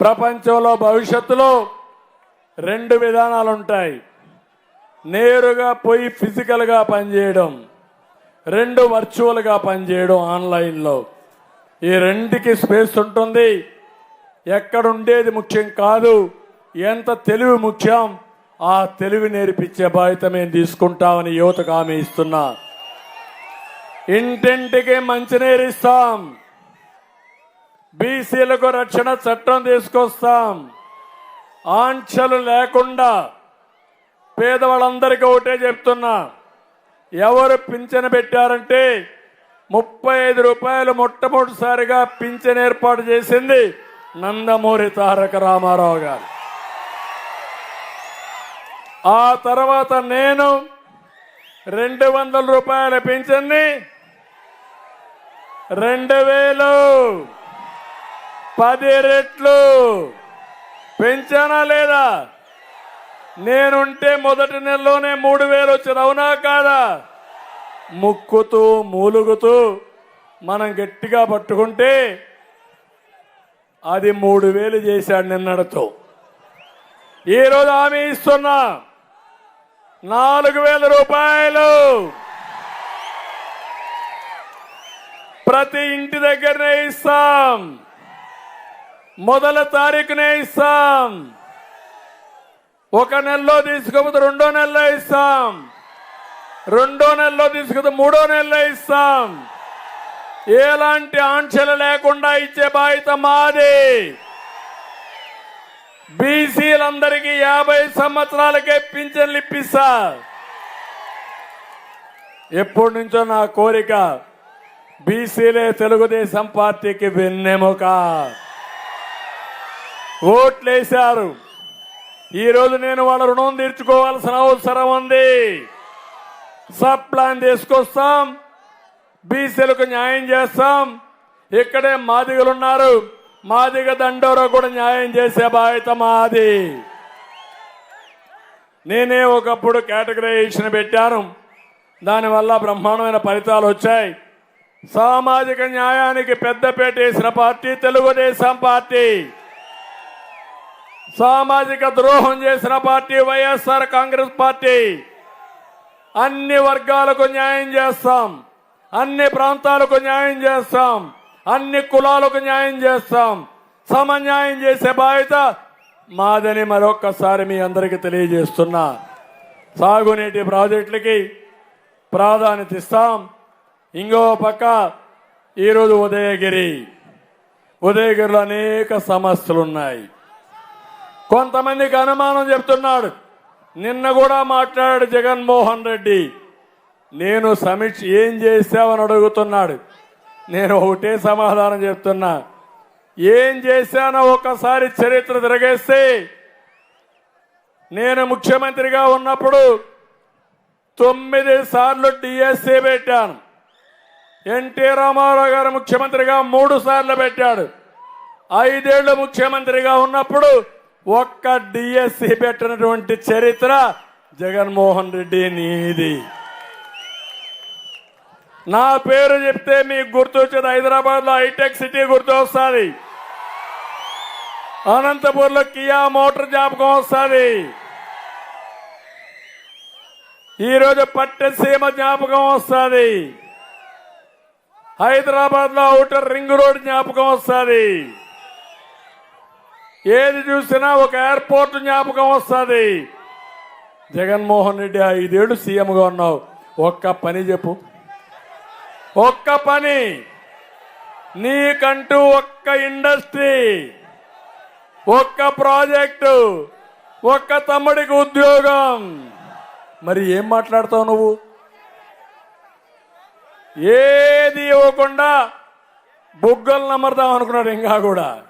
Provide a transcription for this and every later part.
ప్రపంచంలో భవిష్యత్తులో రెండు విధానాలు ఉంటాయి నేరుగా పోయి ఫిజికల్గా పనిచేయడం రెండు వర్చువల్గా పనిచేయడం ఆన్లైన్లో. ఈ రెండుకి స్పేస్ ఉంటుంది. ఎక్కడ ఉండేది ముఖ్యం కాదు ఎంత తెలివి ముఖ్యం ఆ తెలివి నేర్పించే బాధ్యత మేము తీసుకుంటామని యువతకు హామీ ఇస్తున్నా. ఇంటింటికి మంచినీరు ఇస్తాం. బీసీలకు రక్షణ చట్టం తీసుకొస్తాం. ఆంక్షలు లేకుండా పేదవాళ్ళందరికీ ఒకటే చెప్తున్నా. ఎవరు పింఛను పెట్టారంటే ముప్పై ఐదు రూపాయలు మొట్టమొదటిసారిగా పింఛన్ ఏర్పాటు చేసింది నందమూరి తారక రామారావు గారు. ఆ తర్వాత నేను రెండు వందల రూపాయల పింఛన్ని రెండు వేలు పది రెట్లు. పెంచానా లేదా? నేనుంటే మొదటి నెలలోనే మూడు వేలు వచ్చింది. అవునా కాదా? ముక్కుతూ మూలుగుతూ మనం గట్టిగా పట్టుకుంటే అది మూడు వేలు చేశాడు నిన్నటితో. ఈరోజు హామీ ఇస్తున్నా. నాలుగు వేల రూపాయలు. ప్రతి ఇంటి దగ్గరనే ఇస్తాం. మొదల తారీఖునే ఇస్తాం. ఒక నెలలో తీసుకపోతే రెండో నెలలో ఇస్తాం. రెండో నెలలో తీసుకపోతే మూడో నెలలో ఇస్తాం. ఎలాంటి ఆంక్షలు లేకుండా ఇచ్చే బాధ్యత మాది. బీసీలందరికీ యాభై సంవత్సరాలకే పింఛన్లు ఇప్పిస్తా. ఎప్పటి నుంచో నా కోరిక బీసీలే తెలుగుదేశం పార్టీకి వెన్నెముక. ఓట్లేశారు. ఈరోజు నేను వాళ్ళ రుణం తీర్చుకోవాల్సిన అవసరం ఉంది. సబ్ ప్లాన్ తీసుకొస్తాం బీసీలకు న్యాయం చేస్తాం. ఇక్కడే మాదిగలు ఉన్నారు. మాదిగ దండోరా కూడా న్యాయం చేసే బాధ్యత మాది. నేనే ఒకప్పుడు కేటగరైజేషన్ పెట్టాను. దానివల్ల బ్రహ్మాండమైన ఫలితాలు వచ్చాయి. సామాజిక న్యాయానికి పెద్దపేట వేసిన పార్టీ తెలుగుదేశం పార్టీ. సామాజిక ద్రోహం చేసిన పార్టీ వైఎస్ఆర్ కాంగ్రెస్ పార్టీ. అన్ని వర్గాలకు న్యాయం చేస్తాం. అన్ని ప్రాంతాలకు న్యాయం చేస్తాం. అన్ని కులాలకు న్యాయం చేస్తాం. సమన్యాయం చేసే బాధ్యత మాదని మరొక్కసారి మీ అందరికీ తెలియజేస్తున్నా. సాగునీటి ప్రాజెక్టులకి ప్రాధాన్యత ఇస్తాం. ఇంకో పక్క ఈరోజు ఉదయగిరి. ఉదయగిరిలో అనేక సమస్యలు ఉన్నాయి కొంతమందికి అనుమానం చెప్తున్నాడు. నిన్న కూడా మాట్లాడాడు జగన్మోహన్ రెడ్డి. నేను సమీక్ష ఏం చేశావని అడుగుతున్నాడు. నేను ఒకటే సమాధానం చెప్తున్నా. ఏం చేశానో ఒకసారి చరిత్ర తిరగేస్తే నేను ముఖ్యమంత్రిగా ఉన్నప్పుడు తొమ్మిది సార్లు డిఎస్సీ పెట్టాను. ఎన్టీ రామారావు గారు ముఖ్యమంత్రిగా మూడు సార్లు పెట్టాడు. ఐదేళ్ళు ముఖ్యమంత్రిగా ఉన్నప్పుడు ఒక్క డిఎస్సి పెట్టినటువంటి చరిత్ర జగన్మోహన్ రెడ్డి నీది. నా పేరు చెప్తే మీకు గుర్తొచ్చేది హైదరాబాద్లో హైటెక్ సిటీ గుర్తు వస్తుంది లో కియా మోటార్ జ్ఞాపకం వస్తుంది. ఈరోజు పట్టసీమ జ్ఞాపకం వస్తుంది. హైదరాబాద్లో అవుటర్ రింగ్ రోడ్ జ్ఞాపకం వస్తుంది. ఏది చూసినా ఒక ఎయిర్పోర్ట్ జ్ఞాపకం వస్తుంది. జగన్మోహన్ రెడ్డి ఐదేళ్ళు సీఎంగా ఉన్నావు. ఒక్క పని చెప్పు. ఒక్క పని. నీకంటూ ఒక్క ఇండస్ట్రీ. ఒక్క ప్రాజెక్టు. ఒక్క తమ్ముడికి ఉద్యోగం. మరి ఏం మాట్లాడతావు నువ్వు? ఏది ఇవ్వకుండా బుగ్గలు నమ్మర్దాం అనుకున్నాడు ఇంకా కూడా.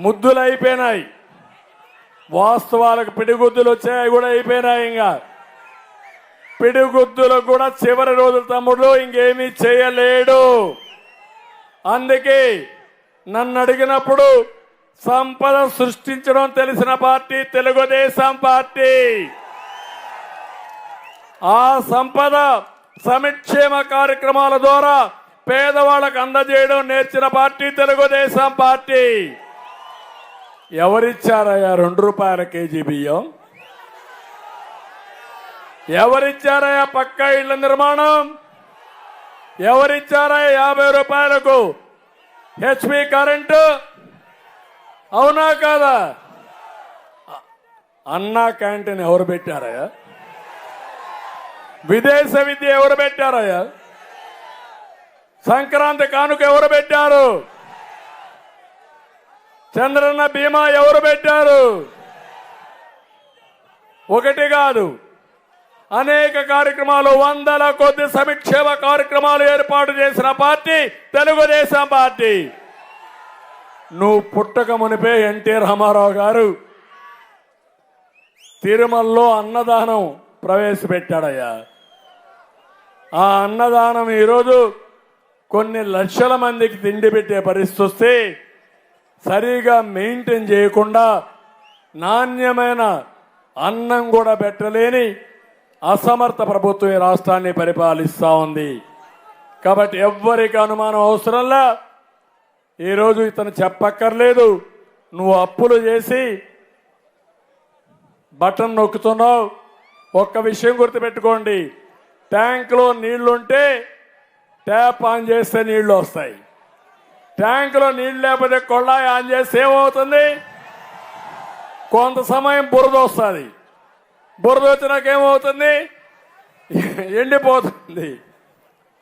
ముద్దులు అయిపోయినాయి. వాస్తవాలకు పిడిగుద్దులు వచ్చాయి కూడా అయిపోయినాయి ఇంకా. పిడిగుద్దులకు కూడా చివరి రోజుల తమ్ముడు ఇంకేమీ చేయలేడు. అందుకే నన్ను అడిగినప్పుడు సంపద సృష్టించడం తెలిసిన పార్టీ తెలుగుదేశం పార్టీ. ఆ సంపద సంక్షేమ కార్యక్రమాల ద్వారా పేదవాళ్ళకు అందజేయడం నేర్చిన పార్టీ తెలుగుదేశం పార్టీ. ఎవరిచ్చారయ్యా రెండు రూపాయల కేజీ బియ్యం? ఎవరిచ్చారయ్యా పక్కా ఇళ్ళ నిర్మాణం? ఎవరిచ్చారయ్యా యాభై రూపాయలకు హెచ్పి కరెంటు? అవునా కాదా? అన్నా క్యాంటీన్ ఎవరు పెట్టారయ్యా? విదేశ విద్య ఎవరు పెట్టారయ్యా? సంక్రాంతి కానుక ఎవరు పెట్టారు? చంద్రన్న బీమా ఎవరు పెట్టారు? ఒకటి కాదు. అనేక కార్యక్రమాలు వందల కొద్ది సంక్షేమ కార్యక్రమాలు ఏర్పాటు చేసిన పార్టీ తెలుగుదేశం పార్టీ. నువ్వు పుట్టక మునిపే ఎన్టీ రామారావు గారు తిరుమలలో అన్నదానం ప్రవేశపెట్టాడయ్యా. ఆ అన్నదానం ఈరోజు కొన్ని లక్షల మందికి తిండి పెట్టే పరిస్థితి వస్తే సరిగా మెయింటైన్ చేయకుండా నాణ్యమైన అన్నం కూడా పెట్టలేని అసమర్థ ప్రభుత్వం ఈ రాష్ట్రాన్ని పరిపాలిస్తూ ఉంది. కాబట్టి ఎవ్వరికి అనుమానం అవసరంలా ఈరోజు ఇతను చెప్పక్కర్లేదు. నువ్వు అప్పులు చేసి బటన్ నొక్కుతున్నావు. ఒక్క విషయం గుర్తుపెట్టుకోండి. ట్యాంక్లో నీళ్ళుంటే ట్యాప్ ఆన్ చేస్తే నీళ్ళు వస్తాయి. ట్యాంకులో నీళ్ళు లేకపోతే కొళ్ళాయి ఆన్ చేస్తే ఏమవుతుంది కొంత సమయం బురద వస్తుంది. బురద వచ్చినాక ఏమవుతుంది ఎండిపోతుంది.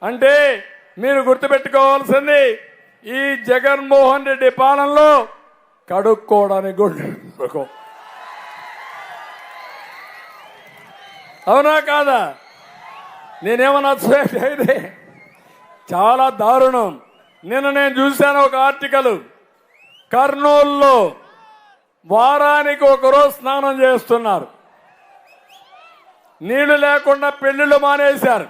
అంటే మీరు గుర్తుపెట్టుకోవాల్సింది ఈ జగన్మోహన్ రెడ్డి పాలనలో కడుక్కోవడానికి కూడా అవునా కాదా? నేనేమన్నా అయితే చాలా దారుణం. నిన్న నేను చూశాను ఒక ఆర్టికల్. కర్నూలులో వారానికి ఒకరోజు స్నానం చేస్తున్నారు. నీళ్ళు లేకుండా పెళ్ళిళ్ళు మానేశారు.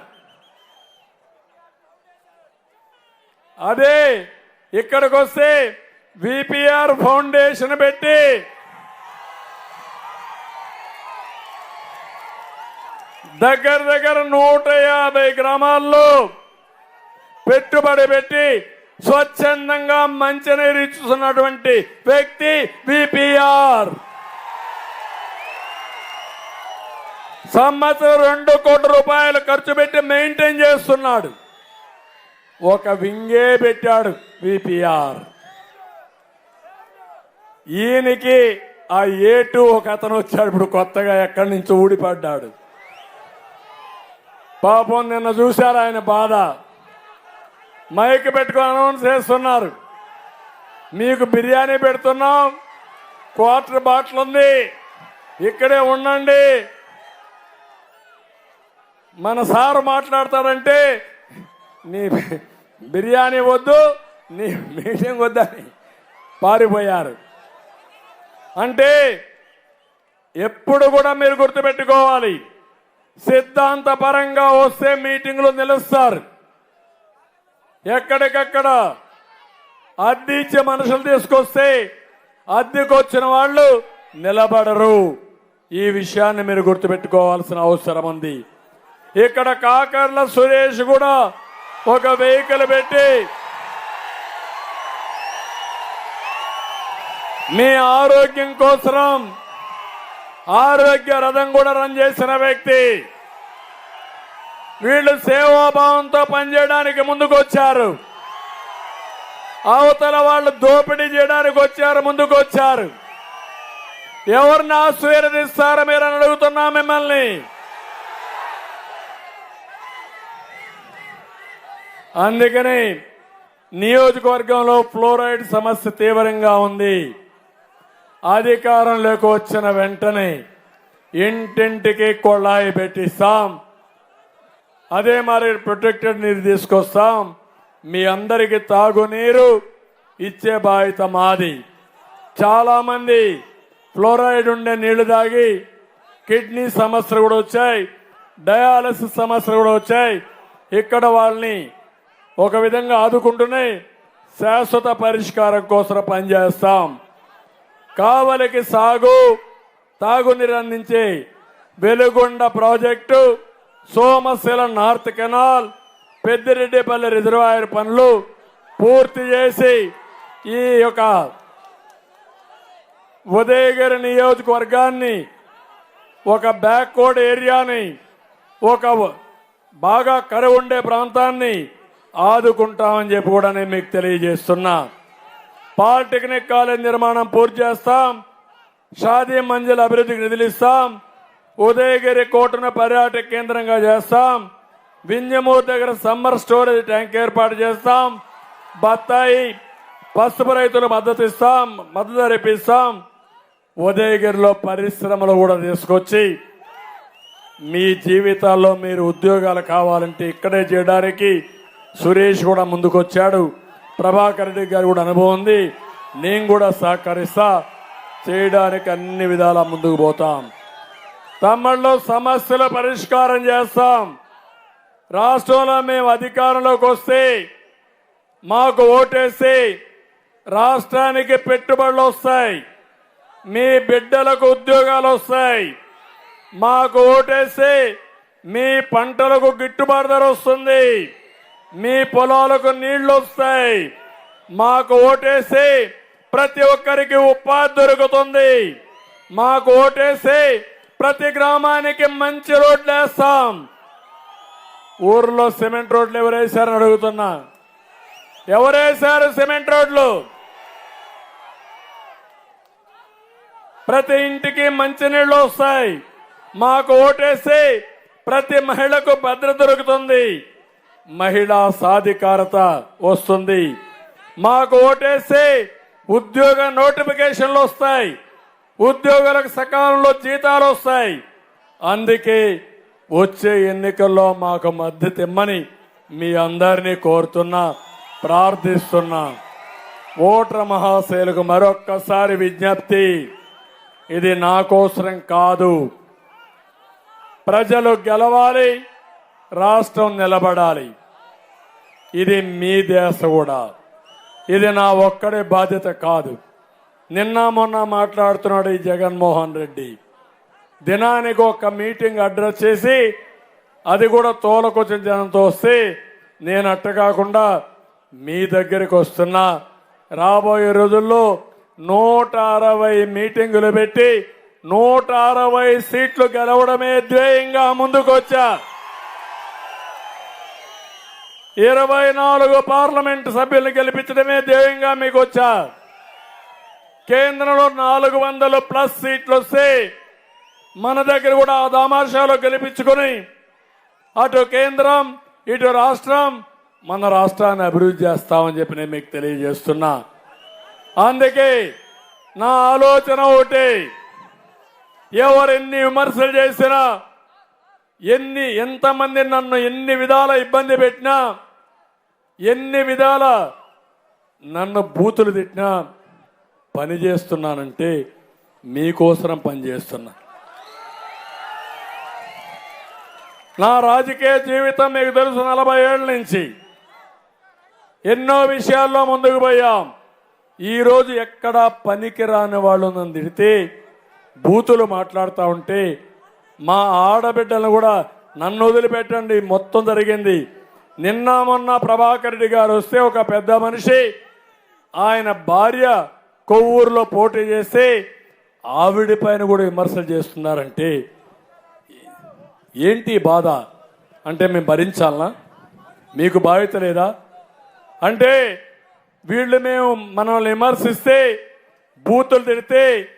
అదే ఇక్కడికి వస్తే విపిఆర్ ఫౌండేషన్ పెట్టి దగ్గర దగ్గర నూట యాభై గ్రామాల్లో పెట్టుబడి పెట్టి స్వచ్ఛందంగా మంచినీరు ఇస్తున్నటువంటి వ్యక్తి విపిఆర్. సంవత్సరం రెండు కోట్ల రూపాయలు ఖర్చు పెట్టి మెయింటైన్ చేస్తున్నాడు. ఒక వింగే పెట్టాడు విపిఆర్. ఈయనకి ఆ ఏటు ఒక అతను వచ్చాడు. ఇప్పుడు కొత్తగా ఎక్కడి నుంచి ఊడిపడ్డాడు. పాపం నిన్న చూశారు ఆయన బాధ. మైక్ పెట్టుకొని అనౌన్స్ చేస్తున్నారు. మీకు బిర్యానీ పెడుతున్నాం. క్వార్టర్ బాటిల్ ఉంది. ఇక్కడే ఉండండి. మన సారు మాట్లాడతాడంటే నీ బిర్యానీ వద్దు నీ మీటింగ్ వద్దని పారిపోయారు. అంటే ఎప్పుడు కూడా మీరు గుర్తుపెట్టుకోవాలి. సిద్ధాంత పరంగా వస్తే మీటింగ్లు నిలుస్తారు. ఎక్కడికక్కడ అద్దె ఇచ్చే మనుషులు తీసుకొస్తే అద్దెకొచ్చిన వాళ్ళు నిలబడరు. ఈ విషయాన్ని మీరు గుర్తుపెట్టుకోవాల్సిన అవసరం ఉంది. ఇక్కడ కాకర్ల సురేష్ కూడా ఒక వెహికల్ పెట్టి మీ ఆరోగ్యం కోసం ఆరోగ్య రథం కూడా రన్ చేసిన వ్యక్తి. వీళ్ళు సేవాభావంతో పనిచేయడానికి ముందుకు వచ్చారు అవతల వాళ్ళు దోపిడీ చేయడానికి వచ్చారు ముందుకు వచ్చారు ఎవరిని ఆశీర్వదిస్తారో మీరు అని అడుగుతున్నా మిమ్మల్ని. అందుకని నియోజకవర్గంలో ఫ్లోరైడ్ సమస్య తీవ్రంగా ఉంది. అధికారంలోకి వచ్చిన వెంటనే ఇంటింటికి కొళాయి పెట్టిస్తాం. అదే మరి ప్రొటెక్టెడ్ నీరు తీసుకొస్తాం. మీ అందరికి తాగునీరు ఇచ్చే బాధ్యత మాది. చాలామంది ఫ్లోరైడ్ ఉండే నీళ్ళు తాగి కిడ్నీ సమస్యలు కూడా వచ్చాయి డయాలసిస్ సమస్యలు కూడా వచ్చాయి. ఇక్కడ వాళ్ళని ఒక విధంగా ఆదుకుంటూనే శాశ్వత పరిష్కారం కోసం పనిచేస్తాం. కావలికి సాగు తాగునీరు అందించే Veligonda project Somasila north canal Peddireddipalli reservoir పనులు పూర్తి చేసి ఈ యొక్క ఉదయగిరి నియోజకవర్గాన్ని ఒక బ్యాక్వర్డ్ ఏరియాని ఒక బాగా కరువు ఉండే ప్రాంతాన్ని ఆదుకుంటామని చెప్పి కూడా నేను మీకు తెలియజేస్తున్నా. పాలిటెక్నిక్ కాలేజ్ నిర్మాణం పూర్తి చేస్తాం. షాదీ మంజిల్ అభివృద్ధికి నిధులు ఇస్తాం. ఉదయగిరి కోటను పర్యాటక కేంద్రంగా చేస్తాం. వింజమూరు దగ్గర సమ్మర్ స్టోరేజ్ ట్యాంక్ ఏర్పాటు చేస్తాం. బత్తాయి పసుపు రైతులు మద్దతు ఇస్తాం మద్దతు రేపిస్తాం ఇప్పిస్తాం. ఉదయగిరిలో పరిశ్రమలు కూడా తీసుకొచ్చి మీ జీవితాల్లో మీరు ఉద్యోగాలు కావాలంటే ఇక్కడే చేయడానికి సురేష్ కూడా ముందుకొచ్చాడు. ప్రభాకర్ రెడ్డి గారు కూడా అనుభవం ఉంది. నేను కూడా సహకరిస్తా. చేయడానికి అన్ని విధాలా ముందుకు పోతాం. తమ్ముళ్ళు సమస్యల పరిష్కారం చేస్తాం. రాష్ట్రంలో మేము అధికారంలోకి వస్తే మాకు ఓటేసి రాష్ట్రానికి పెట్టుబడులు వస్తాయి. మీ బిడ్డలకు ఉద్యోగాలు వస్తాయి. మాకు ఓటేసి మీ పంటలకు గిట్టుబాటు ధర వస్తుంది. మీ పొలాలకు నీళ్ళు వస్తాయి. మాకు ఓటేసి ప్రతి ఒక్కరికి ఉపాధి దొరుకుతుంది. మాకు ఓటేసి ప్రతి గ్రామానికి మంచి రోడ్లు వేస్తాం. ఊర్లో సిమెంట్ రోడ్లు ఎవరు వేశారని అడుగుతున్నా. ఎవరు వేశారు సిమెంట్ రోడ్లు? ప్రతి ఇంటికి మంచినీళ్ళు వస్తాయి. మాకు ఓటేసి ప్రతి మహిళకు భద్రత దొరుకుతుంది. మహిళా సాధికారత వస్తుంది. మాకు ఓటేసి ఉద్యోగ నోటిఫికేషన్లు వస్తాయి. ఉద్యోగులకు సకాలంలో జీతాలు వస్తాయి. అందుకే వచ్చే ఎన్నికల్లో మాకు మద్దతు ఇమ్మని మీ అందరినీ కోరుతున్నా ప్రార్థిస్తున్నా. ఓటర్ మహాశైలకు మరొక్కసారి విజ్ఞప్తి ఇది నా కోసరం కాదు. ప్రజలు గెలవాలి రాష్ట్రం నిలబడాలి. ఇది మీ దేశ కూడా. ఇది నా ఒక్కడే బాధ్యత కాదు. నిన్న మొన్న మాట్లాడుతున్నాడు ఈ జగన్మోహన్ రెడ్డి. దినానికి ఒక మీటింగ్ అడ్రస్ చేసి అది కూడా తోలకొచ్చిన జనంతో వస్తే నేను అట్ట కాకుండా మీ దగ్గరికి వస్తున్నా. రాబోయే రోజుల్లో నూట అరవై మీటింగులు పెట్టి నూట అరవై సీట్లు గెలవడమే ధ్యేయంగా ముందుకొచ్చా. ఇరవై నాలుగు పార్లమెంట్ సభ్యులు గెలిపించడమే ధ్యేయంగా మీకు వచ్చా కేంద్రంలో నాలుగు వందలు ప్లస్ సీట్లు వస్తే మన దగ్గర కూడా ఆ దామాషాలో గెలిపించుకొని అటు కేంద్రం ఇటు రాష్ట్రం మన రాష్ట్రాన్ని అభివృద్ధి చేస్తామని చెప్పి నేను మీకు తెలియజేస్తున్నా. అందుకే నా ఆలోచన ఒకటి ఎవరు ఎన్ని విమర్శలు చేసినా ఎన్ని ఎంతమంది నన్ను ఎన్ని విధాల ఇబ్బంది పెట్టినా ఎన్ని విధాల నన్ను బూతులు తిట్టినా పని చేస్తున్నానంటే మీకోసరం పని చేస్తున్నా. నా రాజకీయ జీవితం మీకు తెలుసు నలభై ఏళ్ళ నుంచి. ఎన్నో విషయాల్లో ముందుకు పోయాం. ఈరోజు ఎక్కడా పనికి రాని వాళ్ళు నన్ను తిడితే బూతులు మాట్లాడుతూ ఉంటే మా ఆడబిడ్డలను కూడా నన్ను వదిలిపెట్టండి మొత్తం జరిగింది. నిన్న మొన్న ప్రభాకర్ రెడ్డి గారు వస్తే ఒక పెద్ద మనిషి ఆయన భార్య కొవ్వూరులో పోటీ చేస్తే ఆవిడ పైన కూడా విమర్శలు చేస్తున్నారంటే ఏంటి బాధ? అంటే మేము భరించాలనా? మీకు బాధ్యత లేదా? అంటే వీళ్ళు మేము మనల్ని విమర్శిస్తే బూతులు తిడితే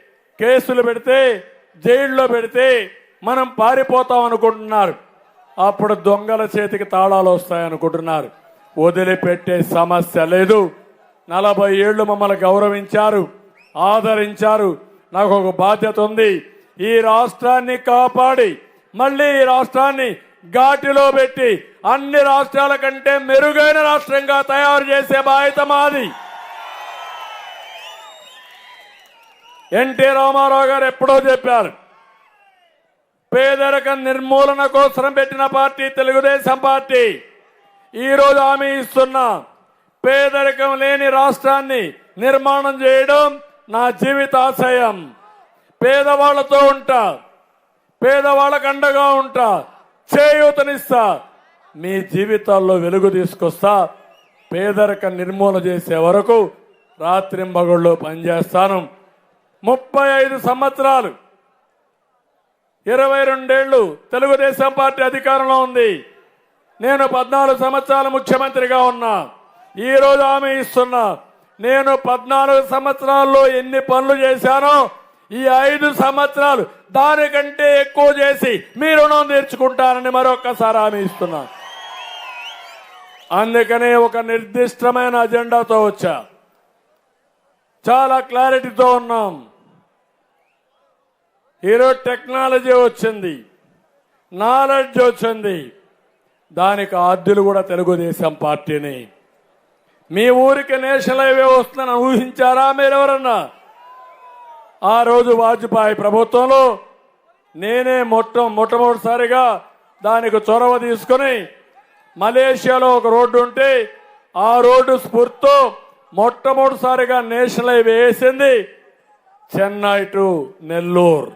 కేసులు పెడితే జైల్లో పెడితే మనం పారిపోతాం అనుకుంటున్నారు. అప్పుడు దొంగల చేతికి తాళాలు వస్తాయనుకుంటున్నారు. వదిలిపెట్టే సమస్య లేదు. నలభై ఏళ్ళు మమ్మల్ని గౌరవించారు ఆదరించారు. నాకు ఒక బాధ్యత ఉంది. ఈ రాష్ట్రాన్ని కాపాడి మళ్ళీ ఈ రాష్ట్రాన్ని ఘాటిలో పెట్టి అన్ని రాష్ట్రాల కంటే మెరుగైన రాష్ట్రంగా తయారు చేసే బాధ్యత మాది. ఎన్టీ రామారావు గారు ఎప్పుడో చెప్పారు పేదరికం నిర్మూలన కోసం పెట్టిన పార్టీ తెలుగుదేశం పార్టీ. ఈరోజు హామీ ఇస్తున్నా. పేదరికం లేని రాష్ట్రాన్ని నిర్మాణం చేయడం నా జీవితాశయం పేదవాళ్ళతో ఉంటా. పేదవాళ్ళకు అండగా ఉంటా. చేయూతనిస్తా. మీ జీవితాల్లో వెలుగు తీసుకొస్తా. పేదరిక నిర్మూలన చేసే వరకు రాత్రింబగళ్ళు పనిచేస్తాను. ముప్పై ఐదు సంవత్సరాలు. ఇరవై రెండేళ్ళు తెలుగుదేశం పార్టీ అధికారంలో ఉంది. నేను పద్నాలుగు సంవత్సరాలు ముఖ్యమంత్రిగా ఉన్నా. ఈ రోజు ఇస్తున్నా. నేను పద్నాలుగు సంవత్సరాల్లో ఎన్ని పనులు చేశానో ఈ ఐదు సంవత్సరాలు దానికంటే ఎక్కువ చేసి మీ రుణం తీర్చుకుంటానని మరొక్కసారి హామీ ఇస్తున్నా. అందుకనే ఒక నిర్దిష్టమైన అజెండాతో వచ్చా. చాలా క్లారిటీతో ఉన్నాం. ఈరోజు టెక్నాలజీ వచ్చింది. నాలెడ్జ్ వచ్చింది. దానికి ఆద్యులు కూడా తెలుగుదేశం పార్టీని. మీ ఊరికి నేషనల్ హైవే వస్తుందని ఊహించారా మీరెవరన్నా? ఆ రోజు వాజ్పేయి ప్రభుత్వంలో నేనే మొట్ట మొట్టమొదటిసారిగా దానికి చొరవ తీసుకుని మలేషియాలో ఒక రోడ్డు ఉంటే ఆ రోడ్డు స్ఫూర్తితో మొట్టమొదటిసారిగా నేషనల్ హైవే వేసింది చెన్నై టు నెల్లూరు.